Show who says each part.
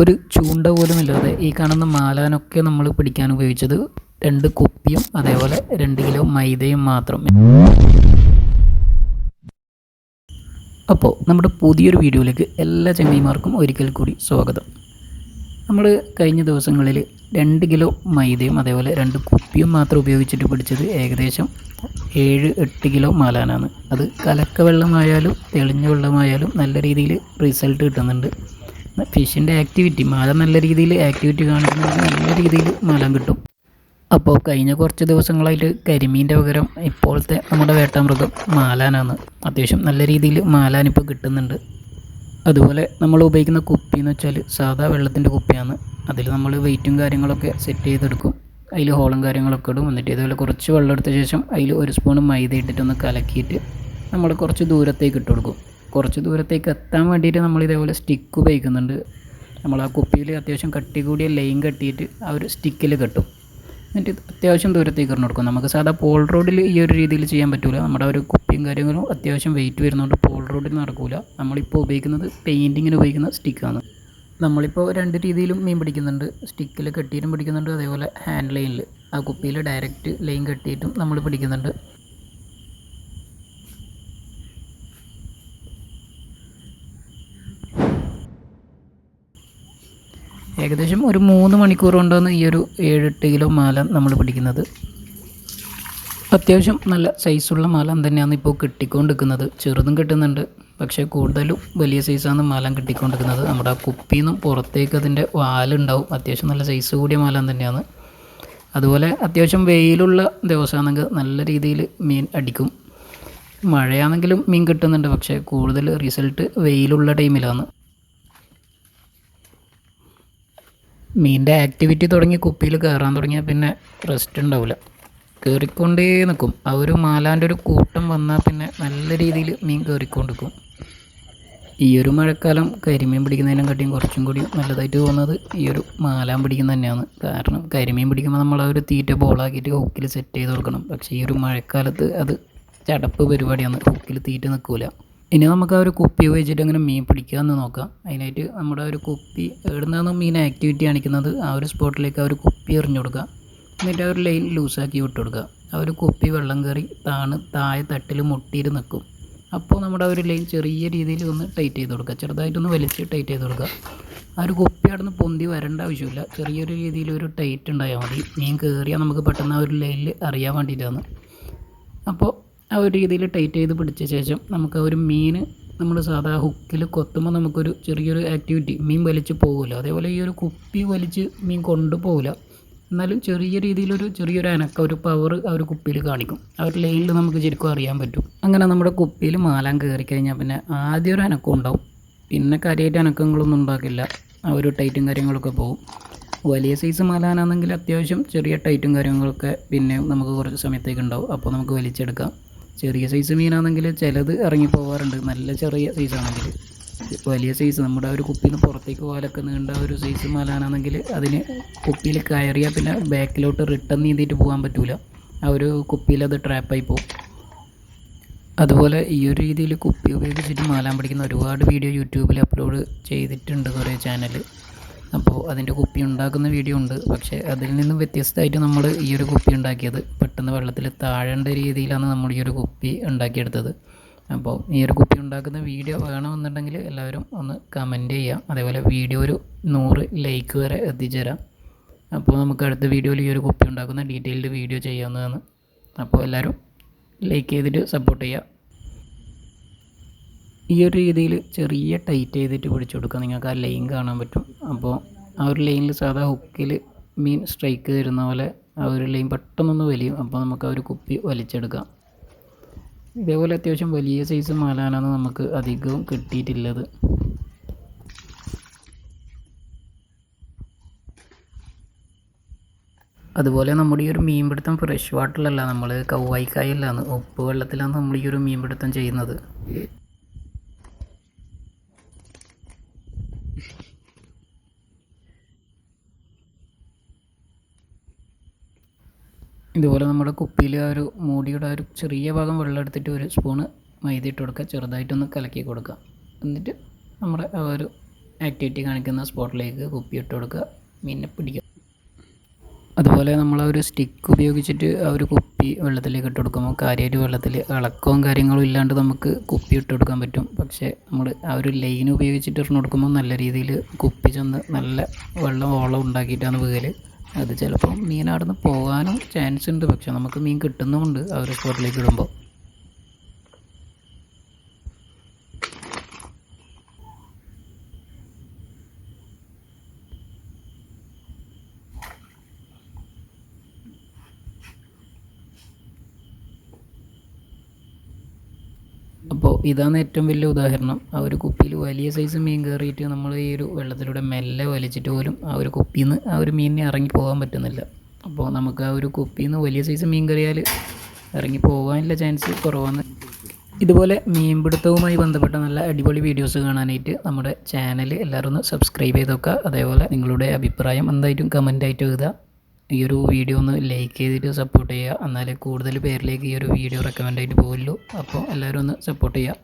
Speaker 1: ഒരു ചൂണ്ട പോലും ഇല്ലാതെ ഈ കാണുന്ന മാലാനൊക്കെ നമ്മൾ പിടിക്കാൻ ഉപയോഗിച്ചത് രണ്ട് കുപ്പിയും അതേപോലെ രണ്ട് കിലോ മൈദയും മാത്രം. അപ്പോൾ നമ്മുടെ പുതിയൊരു വീഡിയോയിലേക്ക് എല്ലാ ചെമ്മൈമാർക്കും ഒരിക്കൽ കൂടി സ്വാഗതം. നമ്മൾ കഴിഞ്ഞ ദിവസങ്ങളിൽ രണ്ട് കിലോ മൈദയും അതേപോലെ രണ്ട് കുപ്പിയും മാത്രം ഉപയോഗിച്ചിട്ട് പിടിച്ചത് ഏകദേശം ഏഴ് എട്ട് കിലോ മാലാനാണ്. അത് കലക്ക വെള്ളമായാലും തെളിഞ്ഞ വെള്ളമായാലും നല്ല രീതിയിൽ റിസൾട്ട് കിട്ടുന്നുണ്ട്. ഫിഷിന്റെ ആക്ടിവിറ്റി മാല നല്ല രീതിയിൽ ആക്ടിവിറ്റി കാണിക്കുന്നതിന് നല്ല രീതിയിൽ മാലം കിട്ടും. അപ്പോൾ കഴിഞ്ഞ കുറച്ച് ദിവസങ്ങളായിട്ട് കരിമീന്റെ പകരം ഇപ്പോഴത്തെ നമ്മുടെ വേട്ടാമൃഗം മാലാനാണ്. അത്യാവശ്യം നല്ല രീതിയിൽ മാലാൻ ഇപ്പോൾ കിട്ടുന്നുണ്ട്. അതുപോലെ നമ്മൾ ഉപയോഗിക്കുന്ന കുപ്പി എന്ന് വെച്ചാൽ സാധാ വെള്ളത്തിന്റെ കുപ്പിയാണ്. അതിൽ നമ്മൾ വെയിറ്റും കാര്യങ്ങളൊക്കെ സെറ്റ് ചെയ്തെടുക്കും. അതിൽ ഹോളും കാര്യങ്ങളൊക്കെ ഇടും. എന്നിട്ട് ഇതുപോലെ കുറച്ച് വെള്ളം എടുത്ത ശേഷം അതിൽ ഒരു സ്പൂൺ മൈദ ഇട്ടിട്ടൊന്ന് കലക്കിയിട്ട് നമ്മൾ കുറച്ച് ദൂരത്തേക്ക് ഇട്ട് കൊടുക്കും. കുറച്ച് ദൂരത്തേക്ക് എത്താൻ വേണ്ടിയിട്ട് നമ്മൾ ഇതേപോലെ സ്റ്റിക്ക് ഉപയോഗിക്കുന്നുണ്ട്. നമ്മൾ ആ കുപ്പിയിൽ അത്യാവശ്യം കട്ടി കൂടിയ ലൈൻ കെട്ടിയിട്ട് ആ ഒരു സ്റ്റിക്കിൽ കെട്ടും. എന്നിട്ട് അത്യാവശ്യം ദൂരത്തേക്ക് ഇറങ്ങി കൊടുക്കും. നമുക്ക് സാധാ പോൾ റോഡിൽ ഈ ഒരു രീതിയിൽ ചെയ്യാൻ പറ്റില്ല നമ്മുടെ ഒരു കുപ്പിയും കാര്യങ്ങളും അത്യാവശ്യം വെയിറ്റ് വരുന്നതുകൊണ്ട് പോൾ റോഡിൽ നടക്കില്ല നമ്മളിപ്പോൾ ഉപയോഗിക്കുന്നത് പെയിന്റിങ്ങിന് ഉപയോഗിക്കുന്ന സ്റ്റിക്കാണ് നമ്മളിപ്പോൾ രണ്ട് രീതിയിലും മീൻ പിടിക്കുന്നുണ്ട്. സ്റ്റിക്കിൽ കെട്ടിയിട്ടും പിടിക്കുന്നുണ്ട്. അതേപോലെ ഹാൻഡ് ലൈനിൽ ആ കുപ്പിയിൽ ഡയറക്റ്റ് ലൈൻ കെട്ടിയിട്ടും നമ്മൾ പിടിക്കുന്നുണ്ട്. ഏകദേശം ഒരു മൂന്ന് മണിക്കൂർ കൊണ്ടാണ് ഈ ഒരു ഏഴെട്ട് കിലോ മാല നമ്മൾ പിടിക്കുന്നത്. അത്യാവശ്യം നല്ല സൈസുള്ള മാലം തന്നെയാണ് ഇപ്പോൾ കിട്ടിക്കൊണ്ടിരിക്കുന്നത്. ചെറുതും കിട്ടുന്നുണ്ട്. പക്ഷേ കൂടുതലും വലിയ സൈസാണ് മാലം കിട്ടിക്കൊണ്ടിരിക്കുന്നത്. നമ്മുടെ ആ കുപ്പിയിൽ നിന്നും പുറത്തേക്ക് അതിന്റെ വാലുണ്ടാവും. അത്യാവശ്യം നല്ല സൈസ് കൂടിയ മാലം തന്നെയാണ്. അതുപോലെ അത്യാവശ്യം വെയിലുള്ള ദിവസമാണെങ്കിൽ നല്ല രീതിയിൽ മീൻ അടിക്കും. മഴയാണെങ്കിലും മീൻ കിട്ടുന്നുണ്ട്. പക്ഷേ കൂടുതൽ റിസൾട്ട് വെയിലുള്ള ടൈമിലാണ് മീനിന്റെ ആക്ടിവിറ്റി തുടങ്ങി കുപ്പിയിൽ കയറാൻ തുടങ്ങിയാൽ പിന്നെ റെസ്റ്റ് ഉണ്ടാവില്ല കയറിക്കൊണ്ടേ നിൽക്കും ആ ഒരു മാലാന്റെ ഒരു കൂട്ടം വന്നാൽ പിന്നെ നല്ല രീതിയിൽ മീൻ കയറിക്കൊണ്ടിരിക്കും ഈ ഒരു മഴക്കാലം കരിമീൻ പിടിക്കുന്നതിനും കാട്ടിയും കുറച്ചും കൂടി നല്ലതായിട്ട് തോന്നുന്നത് ഈ ഒരു മാലാൻ പിടിക്കുന്ന തന്നെയാണ്. കാരണം കരിമീൻ പിടിക്കുമ്പോൾ നമ്മൾ ആ ഒരു തീറ്റ ബോളാക്കിയിട്ട് ഹുക്കിൽ സെറ്റ് ചെയ്ത് കൊടുക്കണം. പക്ഷേ ഈ ഒരു മഴക്കാലത്ത് അത് ചടപ്പ് പരിപാടിയാണ്. ഹുക്കിൽ തീറ്റ നിൽക്കില്ല ഇനി നമുക്ക് ആ ഒരു കുപ്പി ഉപയോഗിച്ചിട്ട് അങ്ങനെ മീൻ പിടിക്കുക എന്ന് നോക്കാം. അതിനായിട്ട് നമ്മുടെ ഒരു കുപ്പി എവിടുന്നാണ് മീൻ ആക്ടിവിറ്റി കാണിക്കുന്നത് ആ ഒരു സ്പോട്ടിലേക്ക് ആ ഒരു കുപ്പി എറിഞ്ഞു കൊടുക്കുക. എന്നിട്ട് ആ ഒരു ലൈൻ ലൂസാക്കി വിട്ടു കൊടുക്കുക. ആ ഒരു കുപ്പി വെള്ളം കയറി താണ് താഴെ തട്ടിൽ മുട്ടിയിട്ട് നിൽക്കും. അപ്പോൾ നമ്മുടെ ആ ഒരു ലൈൻ ചെറിയ രീതിയിൽ ഒന്ന് ടൈറ്റ് ചെയ്ത് കൊടുക്കുക. ചെറുതായിട്ടൊന്ന് വലിച്ച് ടൈറ്റ് ചെയ്ത് കൊടുക്കുക. ആ ഒരു കുപ്പി അവിടെ നിന്ന് പൊന്തി വരേണ്ട ആവശ്യമില്ല. ചെറിയൊരു രീതിയിൽ ഒരു ടൈറ്റ് ഉണ്ടായാൽ മതി. മീൻ കയറിയാൽ നമുക്ക് പെട്ടെന്ന് ആ ഒരു ലൈനിൽ അറിയാൻ വേണ്ടിയിട്ടാണ്. അപ്പോൾ ആ ഒരു രീതിയിൽ ടൈറ്റ് ചെയ്ത് പിടിച്ച ശേഷം നമുക്ക് ഒരു മീൻ നമ്മൾ സാധാ ഹുക്കിൽ കൊത്തുമ്പോൾ നമുക്കൊരു ചെറിയൊരു ആക്ടിവിറ്റി മീൻ വലിച്ച് പോകില്ല അതേപോലെ ഈ ഒരു കുപ്പി വലിച്ച് മീൻ കൊണ്ടുപോകില്ല എന്നാലും ചെറിയ രീതിയിലൊരു ചെറിയൊരു അനക്ക ഒരു പവർ ആ ഒരു കുപ്പിയിൽ കാണിക്കും. ആ ഒരു ലൈനിൽ നമുക്ക് ശരിക്കും അറിയാൻ പറ്റും. അങ്ങനെ നമ്മുടെ കുപ്പിയിൽ മാലാം കയറി കഴിഞ്ഞാൽ പിന്നെ ആദ്യം ഒരു അനക്കം ഉണ്ടാവും. പിന്നെ കാര്യമായിട്ട് അനക്കങ്ങളൊന്നും ഉണ്ടാക്കില്ല ആ ഒരു ടൈറ്റും കാര്യങ്ങളൊക്കെ പോകും വലിയ സൈസ് മാലാനാണെങ്കിൽ അത്യാവശ്യം ചെറിയ ടൈറ്റും കാര്യങ്ങളൊക്കെ പിന്നെ നമുക്ക് കുറച്ച് സമയത്തേക്ക് ഉണ്ടാവും. അപ്പോൾ നമുക്ക് വലിച്ചെടുക്കാം. ചെറിയ സൈസ് മീനാണെങ്കിൽ ചിലത് ഇറങ്ങി പോവാറുണ്ട്. നല്ല ചെറിയ സൈസാണെങ്കിൽ വലിയ സൈസ് നമ്മുടെ ഒരു കുപ്പിയിൽ നിന്ന് പുറത്തേക്ക് പോകാനൊക്കെ നീണ്ട ഒരു സൈസ് മലാനാണെങ്കിൽ അതിന് കുപ്പിയിൽ കയറിയാൽ പിന്നെ ബാക്കിലോട്ട് റിട്ടേൺ നീന്തിയിട്ട് പോകാൻ പറ്റില്ല ആ ഒരു കുപ്പിയിൽ അത് ട്രാപ്പായി പോകും അതുപോലെ ഈ ഒരു രീതിയിൽ കുപ്പി ഉപയോഗിച്ചിട്ട് മാലാൻ പിടിക്കുന്ന ഒരുപാട് വീഡിയോ യൂട്യൂബിൽ അപ്ലോഡ് ചെയ്തിട്ടുണ്ട് കുറേ ചാനൽ അപ്പോൾ അതിന്റെ കുപ്പി ഉണ്ടാക്കുന്ന വീഡിയോ ഉണ്ട്. പക്ഷേ അതിൽ നിന്നും വ്യത്യസ്തമായിട്ട് നമ്മൾ ഈ ഒരു കുപ്പി ഉണ്ടാക്കിയത് പെട്ടെന്ന് വെള്ളത്തിൽ താഴേണ്ട രീതിയിലാണ് നമ്മൾ ഈ ഒരു കുപ്പി ഉണ്ടാക്കിയെടുത്തത്. അപ്പോൾ ഈ ഒരു കുപ്പി ഉണ്ടാക്കുന്ന വീഡിയോ വേണമെന്നുണ്ടെങ്കിൽ എല്ലാവരും ഒന്ന് കമന്റ് ചെയ്യാം. അതേപോലെ വീഡിയോ ഒരു നൂറ് ലൈക്ക് വരെ എത്തിച്ചേരാം. അപ്പോൾ നമുക്ക് അടുത്ത വീഡിയോയിൽ ഈ ഒരു കുപ്പി ഉണ്ടാക്കുന്ന ഡീറ്റെയിൽഡ് വീഡിയോ ചെയ്യാവുന്നതാണ്. അപ്പോൾ എല്ലാവരും ലൈക്ക് ചെയ്തിട്ട് സപ്പോർട്ട് ചെയ്യുക ഈ ഒരു രീതിയിൽ ചെറിയ ടൈറ്റ് ചെയ്തിട്ട് പിടിച്ചു കൊടുക്കുക. നിങ്ങൾക്ക് ആ ലൈൻ കാണാൻ പറ്റും. അപ്പോൾ ആ ഒരു ലൈനിൽ സാധാ ഹുക്കിൽ മീൻ സ്ട്രൈക്ക് തരുന്ന പോലെ ആ ഒരു ലൈൻ പെട്ടെന്നൊന്ന് വലിയും. അപ്പോൾ നമുക്ക് ആ ഒരു കുപ്പി വലിച്ചെടുക്കാം. ഇതേപോലെ അത്യാവശ്യം വലിയ സൈസ് മാലാനാണ് നമുക്ക് അധികവും കിട്ടിയിട്ടുള്ളത്. അതുപോലെ നമ്മുടെ ഈ ഒരു മീൻപിടുത്തം ഫ്രഷ് വാട്ടറിലല്ല നമ്മൾ കൗവായിക്കായല്ലാണ് ഉപ്പ് വെള്ളത്തിലാണ് നമ്മൾ ഈ ഒരു മീൻപിടുത്തം ചെയ്യുന്നത്. ഇതുപോലെ നമ്മുടെ കുപ്പിയിൽ ആ ഒരു മൂടിയുടെ ആ ഒരു ചെറിയ ഭാഗം വെള്ളം എടുത്തിട്ട് ഒരു സ്പൂണ് മൈദ ഇട്ട് കൊടുക്കുക. ചെറുതായിട്ടൊന്ന് കലക്കി കൊടുക്കുക. എന്നിട്ട് നമ്മുടെ ആ ഒരു ആക്ടിവിറ്റി കാണിക്കുന്ന സ്പോട്ടിലേക്ക് കുപ്പി ഇട്ട് കൊടുക്കുക. മീനിനെ പിടിക്കുക. അതുപോലെ നമ്മൾ ആ ഒരു സ്റ്റിക്ക് ഉപയോഗിച്ചിട്ട് ആ ഒരു കുപ്പി വെള്ളത്തിലേക്ക് ഇട്ട് കൊടുക്കുമ്പോൾ കാര്യമായിട്ട് വെള്ളത്തിൽ ഇളക്കവും കാര്യങ്ങളും ഇല്ലാണ്ട് നമുക്ക് കുപ്പി ഇട്ട് കൊടുക്കാൻ പറ്റും. പക്ഷേ നമ്മൾ ആ ഒരു ലൈൻ ഉപയോഗിച്ചിട്ട് ഇട്ട് കൊടുക്കുമ്പോൾ നല്ല രീതിയിൽ കുപ്പി ചെന്ന് നല്ല വെള്ളം ഓളം ഉണ്ടാക്കിയിട്ടാണ് വീകൽ അത് ചിലപ്പം മീൻ അവിടെ നിന്ന് പോകാനും ചാൻസ് ഉണ്ട്. പക്ഷെ നമുക്ക് മീൻ കിട്ടുന്നുമുണ്ട്. ഒരു സ്പോട്ടിലേക്ക് ഇടുമ്പോൾ അപ്പോൾ ഇതാണ് ഏറ്റവും വലിയ ഉദാഹരണം. ആ ഒരു കുപ്പിയിൽ വലിയ സൈസ് മീൻ കയറിയിട്ട് നമ്മൾ ഈ ഒരു വെള്ളത്തിലൂടെ മെല്ലെ വലിച്ചിട്ട് പോലും ആ ഒരു കുപ്പിയിൽ നിന്ന് ആ ഒരു മീനിനെ ഇറങ്ങി പോകാൻ പറ്റുന്നില്ല. അപ്പോൾ നമുക്ക് ആ ഒരു കുപ്പിയിൽ നിന്ന് വലിയ സൈസ് മീൻ കയറിയാൽ ഇറങ്ങി പോകാനുള്ള ചാൻസ് കുറവാണ്. ഇതുപോലെ മീൻപിടുത്തവുമായി ബന്ധപ്പെട്ട നല്ല അടിപൊളി വീഡിയോസ് കാണാനായിട്ട് നമ്മുടെ ചാനൽ എല്ലാവരും ഒന്ന് സബ്സ്ക്രൈബ് ചെയ്ത് വെക്കുക. അതേപോലെ നിങ്ങളുടെ അഭിപ്രായം എന്തായിട്ടും കമന്റായിട്ട് എഴുതുക. ഈ ഒരു വീഡിയോ ഒന്ന് ലൈക്ക് ചെയ്തിട്ട് സപ്പോർട്ട് ചെയ്യുക. എന്നാലേ കൂടുതൽ പേരിലേക്ക് ഈ ഒരു വീഡിയോ റെക്കമെൻഡ് ആയിട്ട് പോകുള്ളൂ അപ്പോൾ എല്ലാവരും ഒന്ന് സപ്പോർട്ട് ചെയ്യുക.